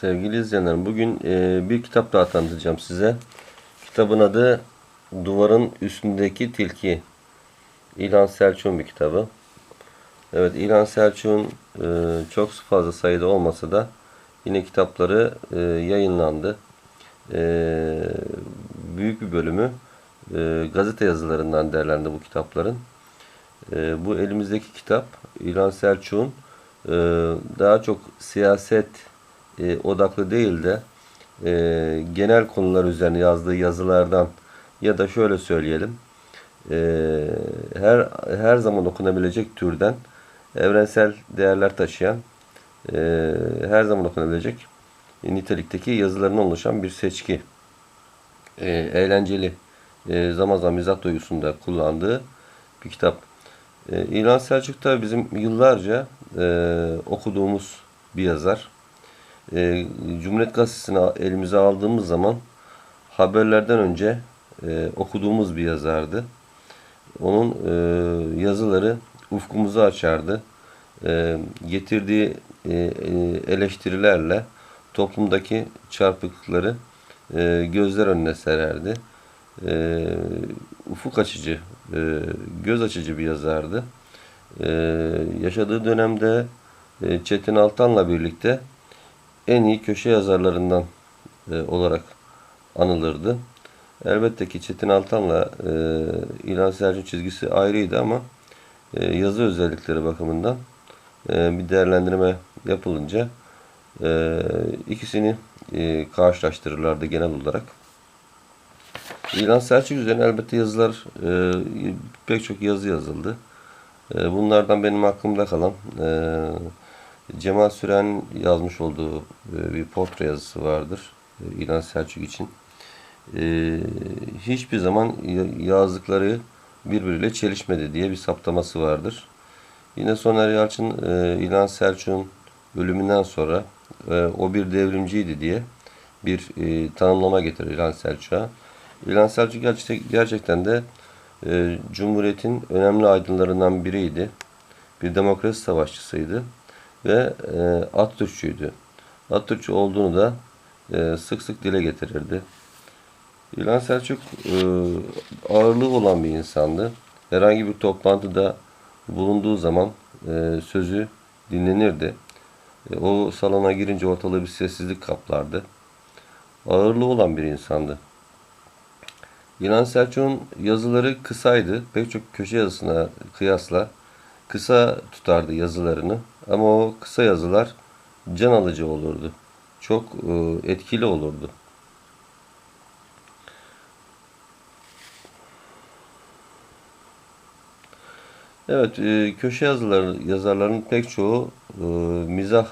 Sevgili izleyenler, bugün e, bir kitap daha tanıtacağım size. Kitabın adı Duvarın Üstündeki Tilki. İlhan Selçuk'un bir kitabı. Evet, İlhan Selçuk'un e, çok fazla sayıda olmasa da yine kitapları e, yayınlandı. E, büyük bir bölümü e, gazete yazılarından derlendi bu kitapların. E, bu elimizdeki kitap İlhan Selçuk'un e, daha çok siyaset e, odaklı değil de e, genel konular üzerine yazdığı yazılardan ya da şöyle söyleyelim e, her her zaman okunabilecek türden evrensel değerler taşıyan e, her zaman okunabilecek nitelikteki yazılarından oluşan bir seçki. E, eğlenceli, e, zaman zaman mizah duygusunda kullandığı bir kitap. E, İlhan Selçuk da bizim yıllarca e, okuduğumuz bir yazar. E, Cumhuriyet Gazetesi'ni elimize aldığımız zaman haberlerden önce e, okuduğumuz bir yazardı. Onun e, yazıları ufkumuzu açardı. E, getirdiği e, e, eleştirilerle toplumdaki çarpıklıkları e, gözler önüne sererdi. E, ufuk açıcı, e, göz açıcı bir yazardı. E, yaşadığı dönemde e, Çetin Altan'la birlikte en iyi köşe yazarlarından e, olarak anılırdı. Elbette ki Çetin Altan'la e, İlhan Selçuk çizgisi ayrıydı ama e, yazı özellikleri bakımından e, bir değerlendirme yapılınca e, ikisini e, karşılaştırırlardı genel olarak. İlhan Selçuk üzerine elbette yazılar, e, pek çok yazı yazıldı. E, bunlardan benim aklımda kalan e, Cemal Süren yazmış olduğu e, bir portre yazısı vardır. E, İlhan Selçuk için. E, hiçbir zaman yazdıkları birbiriyle çelişmedi diye bir saptaması vardır. Yine Soner Yalçın İlhan Selçuk'un ölümünden sonra o bir devrimciydi diye bir tanımlama getirir İlhan Selçuk'a. İlhan Selçuk gerçekten de Cumhuriyet'in önemli aydınlarından biriydi. Bir demokrasi savaşçısıydı ve e, Atatürkçüydü. Atatürkçü olduğunu da e, sık sık dile getirirdi. İlhan Selçuk e, ağırlığı olan bir insandı. Herhangi bir toplantıda bulunduğu zaman e, sözü dinlenirdi. E, o salona girince ortalığı bir sessizlik kaplardı. Ağırlığı olan bir insandı. İlhan Selçuk'un yazıları kısaydı. Pek çok köşe yazısına kıyasla kısa tutardı yazılarını. Ama o kısa yazılar can alıcı olurdu. Çok e, etkili olurdu. Evet, e, köşe yazıları yazarların pek çoğu e, mizah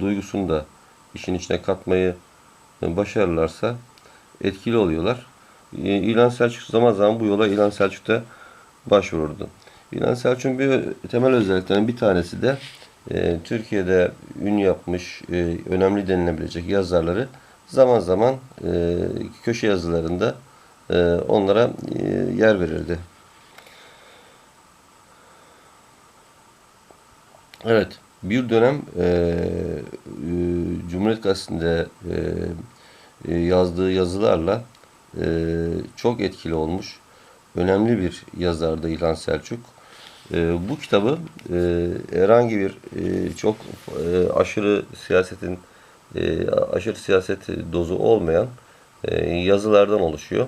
duygusunu da işin içine katmayı başarırlarsa etkili oluyorlar. İlhan Selçuk zaman zaman bu yola İlhan Selçuk da başvururdu. İlhan Selçuk'un bir temel özelliklerinden bir tanesi de e, Türkiye'de ün yapmış, e, önemli denilebilecek yazarları zaman zaman e, köşe yazılarında e, onlara e, yer verirdi. Evet, bir dönem e, e, Cumhuriyet Gazetesi'nde e, e, yazdığı yazılarla e, çok etkili olmuş. Önemli bir yazardı İlhan Selçuk. E, bu kitabı e, herhangi bir e, çok e, aşırı siyasetin e, aşırı siyaset dozu olmayan e, yazılardan oluşuyor.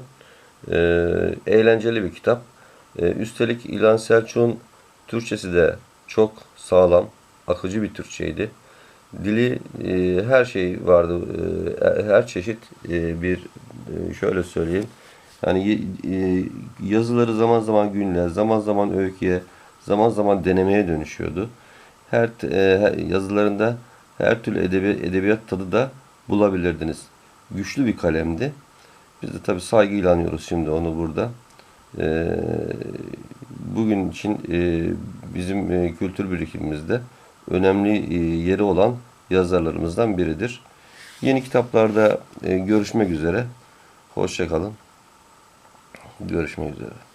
E, eğlenceli bir kitap. E, üstelik İlhan Selçuk'un Türkçesi de çok sağlam, akıcı bir Türkçeydi. Dili e, her şey vardı, e, her çeşit e, bir e, şöyle söyleyeyim. Yani e, yazıları zaman zaman günler, zaman zaman öyküye, zaman zaman denemeye dönüşüyordu. Her e, yazılarında her türlü edebi, edebiyat tadı da bulabilirdiniz. Güçlü bir kalemdi. Biz de tabii saygıyla anıyoruz şimdi onu burada. E, bugün için e, bizim e, kültür birikimimizde önemli e, yeri olan yazarlarımızdan biridir. Yeni kitaplarda e, görüşmek üzere. Hoşçakalın. Görüşmek üzere.